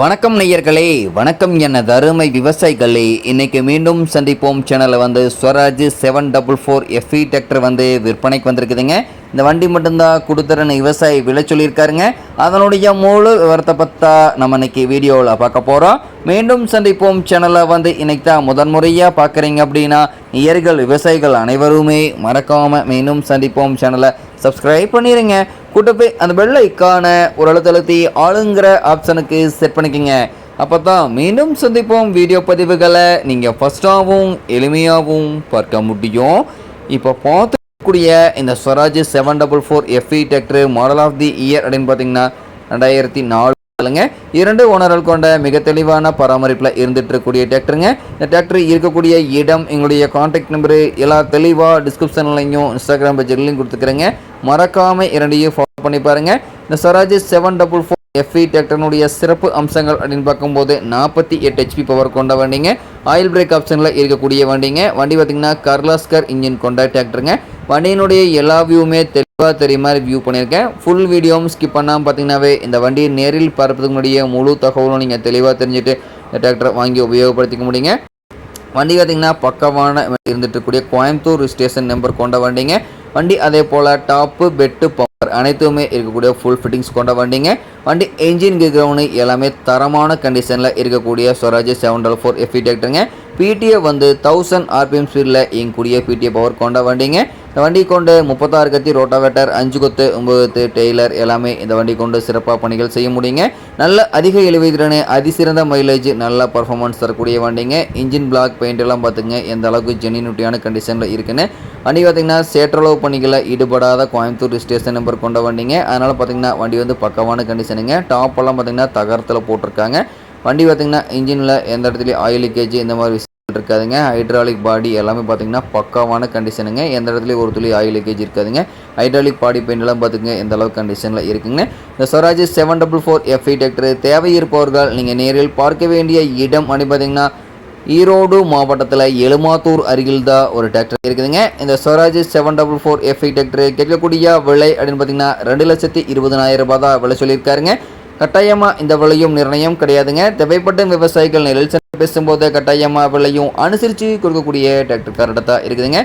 வணக்கம் நேயர்களே வணக்கம் என்ன தருமை விவசாயிகளே. இன்னைக்கு மீண்டும் சந்திப்போம். சேனலில் வந்து Swaraj seven double four FE tractor வந்து விற்பனைக்கு வந்திருக்குதுங்க. இந்த வண்டி மட்டும்தான் கொடுத்துறன்னு விவசாயி விலை சொல்லியிருக்காருங்க. அதனுடைய முழு விவரத்தை பற்றா நம்ம இன்னைக்கு வீடியோவில் பார்க்க போகிறோம் மீண்டும் சந்திப்போம். சேனலை வந்து இன்னைக்கு தான் முதன்முறையாக பார்க்குறீங்க அப்படின்னா இயர்கள் விவசாயிகள் அனைவருமே மறக்காமல் மீண்டும் சந்திப்போம். சேனலை சப்ஸ்கிரைப் பண்ணிடுங்க கூட்ட போய் அந்த பெல் ஐக்கான ஒரு அழுத்தழுத்தி ஆளுங்கிற ஆப்ஷனுக்கு செட் பண்ணிக்கோங்க. அப்போ தான் மீண்டும் சந்திப்போம் வீடியோ பதிவுகளை. நீங்கள் ஃபஸ்ட்டாகவும் எளிமையாகவும் பார்க்க முடியும். இப்போ பார்த்துக்கூடிய இந்த Swaraj seven double four FE tractor model of the year அப்படின்னு பார்த்தீங்கன்னா ரெண்டாயிரத்தி நாலு சொல்லுங்க இரண்டு ஓனர்கள் கொண்ட மிக தெளிவான பராமரிப்பில் இருந்துட்டு இருக்கக்கூடிய டிராக்டருங்க இந்த டிராக்டர் இருக்கக்கூடிய இடம் எங்களுடைய காண்டாக்ட் நம்பரு எல்லா தெளிவாக டிஸ்கிரிப்ஷன்லையும் இன்ஸ்டாகிராம் பேஜ்லையும் கொடுத்துக்கிறேங்க. மறக்காமல் இரண்டையும் பண்ணி பாருங்க. இந்த Swaraj seven double four FE டிராக்டர்னுடைய சிறப்பு அம்சங்கள் அப்படின்னு பார்க்கும்போது நாற்பத்தி எட்டு ஹெச்பி பவர் கொண்ட வண்டிங்க. ஆயில் பிரேக் ஆப்ஷனில் இருக்கக்கூடிய வண்டிங்க. வண்டி பார்த்திங்கன்னா கர்லாஸ்கர் இன்ஜின் கொண்ட டிராக்டருங்க வண்டியினுடைய எல்லா வியூவுமே தெளிவாக தெரியும் மாதிரி வியூ பண்ணியிருக்கேன். ஃபுல் வீடியோவும் ஸ்கிப் பண்ணாமல் பார்த்தீங்கன்னாவே இந்த வண்டியை நேரில் பார்ப்பதுக்கு முன்னாடியே முழு தகவலும் நீங்கள் தெளிவாக தெரிஞ்சுட்டு இந்த டிராக்டரை வாங்கி உபயோகப்படுத்திக்க முடியுங்க. வண்டி பார்த்திங்கன்னா பக்கமான இருந்துட்டு இருக்கக்கூடிய கோயம்புத்தூர் ஸ்டேஷன் நம்பர் கொண்ட வண்டிங்க. வண்டி அதே போல் டாப்பு பெட்டு அனைத்துமே இருக்கக்கூடிய ஃபுல் ஃபிட்டிங்ஸ் கொண்ட வண்டிங்க. வண்டி என்ஜின் கிரவுண்டு எல்லாமே தரமான கண்டிஷனில் இருக்கக்கூடிய Swaraj seven double four FE டிராக்டருங்க PTO வந்து தௌசண்ட் ஆர்பிஎம் ஸ்பீடில் இயங்கக்கூடிய பிடிஏ பவர் கொண்ட வண்டிங்க. இந்த வண்டி கொண்டு முப்பத்தாறு கத்தி ரோட்டாவேட்டர் அஞ்சு கொத்து ஒம்பது கொத்து டெய்லர் எல்லாமே இந்த வண்டி கொண்டு சிறப்பாக பணிகள் செய்ய முடியுங்க. நல்ல அதிக இழுவைதிறன் அதிசிறந்த மைலேஜ் நல்ல பர்ஃபார்மன்ஸ் தரக்கூடிய வண்டிங்க. இன்ஜின் பிளாக் பெயிண்ட் எல்லாம் பார்த்துங்க எந்த அளவுக்கு ஜெனினுட்டியான கண்டிஷனில் இருக்குன்னு. வண்டி பார்த்திங்கன்னா சேற்றளவு பணிகளை ஈடுபடாத கோயம்புத்தூர் ஸ்டேஷன் நம்பர் கொண்ட வண்டிங்க. அதனால் பார்த்திங்கன்னா வண்டி வந்து பக்கமான கண்டிஷனுங்க டாப் எல்லாம் பார்த்திங்கன்னா தகரத்தில் போட்டிருக்காங்க. வண்டி பார்த்திங்கன்னா இன்ஜினில் எந்த இடத்துலையும் ஆயில் லீக்கேஜ் இந்த மாதிரி விஷயம் இருக்காதுங்க. ஹைட்ராலிக் பாடி எல்லாமே பார்த்தீங்கன்னா பக்காவான கண்டிஷனுங்க எந்த இடத்துலையும் ஒரு துளி ஆயில் லீக்கேஜ் இருக்காதுங்க. ஹைட்ராலிக் பாடி பெயிண்ட் எல்லாம் பார்த்துங்க எந்த அளவுக்கு கண்டிஷனில் இருக்குங்க. இந்த Swaraj seven double four FI tractor தேவை இருப்பவர்கள் நீங்கள் நேரில் பார்க்க வேண்டிய இடம் அப்படி பார்த்தீங்கன்னா ஈரோடு மாவட்டத்தில் எலுமாத்தூர் அருகில் தான் ஒரு டிராக்டர் இருக்குதுங்க. இந்த Swaraj seven double four FI tractor கேட்கக்கூடிய விலை அப்படின்னு பார்த்தீங்கன்னா ரெண்டு லட்சத்தி இருபதனாயிரம் ரூபாய் தான் விலை சொல்லியிருக்காருங்க. கட்டாயமாக இந்த விலையும் நிர்ணயம் கிடையாதுங்க. தேவைப்பட்ட விவசாயிகள் நிழல் சென்று பேசும்போது கட்டாயமாக விலையும் அனுசரித்து கொடுக்கக்கூடிய டிராக்டர் கரெக்டாக தான் இருக்குதுங்க.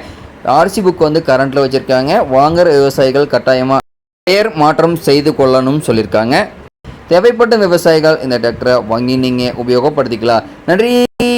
ஆர்சி புக் வந்து கரண்ட்டில் வச்சுருக்காங்க. வாங்குற விவசாயிகள் கட்டாயமாக பெயர் மாற்றம் செய்து கொள்ளணும்னு சொல்லியிருக்காங்க. தேவைப்பட்ட விவசாயிகள் இந்த டிராக்டரை வாங்கி நீங்கள் உபயோகப்படுத்திக்கலாம். நன்றி.